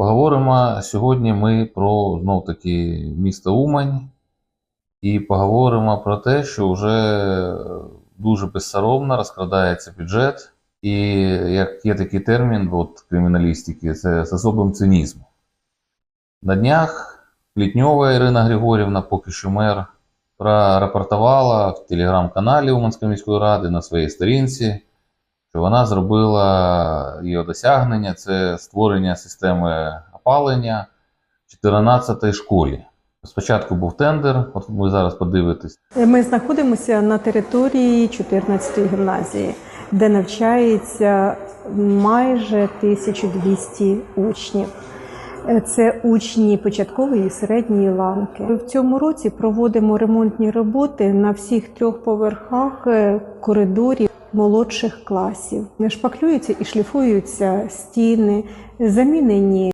Поговоримо сьогодні ми про знов таки місто Умань і поговоримо про те, що вже дуже безсоромно розкрадається бюджет, і як є такий термін от, криміналістики, це з особим цинізмом. На днях Плітньова Ірина Григорівна, поки що мер, прорапортувала в телеграм-каналі Уманської міської ради на своїй сторінці, що вона зробила її досягнення це створення системи опалення в 14 школі. Спочатку був тендер, от ви зараз подивитесь. Ми знаходимося на території 14-ї гімназії, де навчається майже 1200 учнів. Е, Це учні початкової і середньої ланки. В цьому році проводимо ремонтні роботи на всіх трьох поверхах е, коридорів молодших класів. Шпаклюються і шліфуються стіни, замінені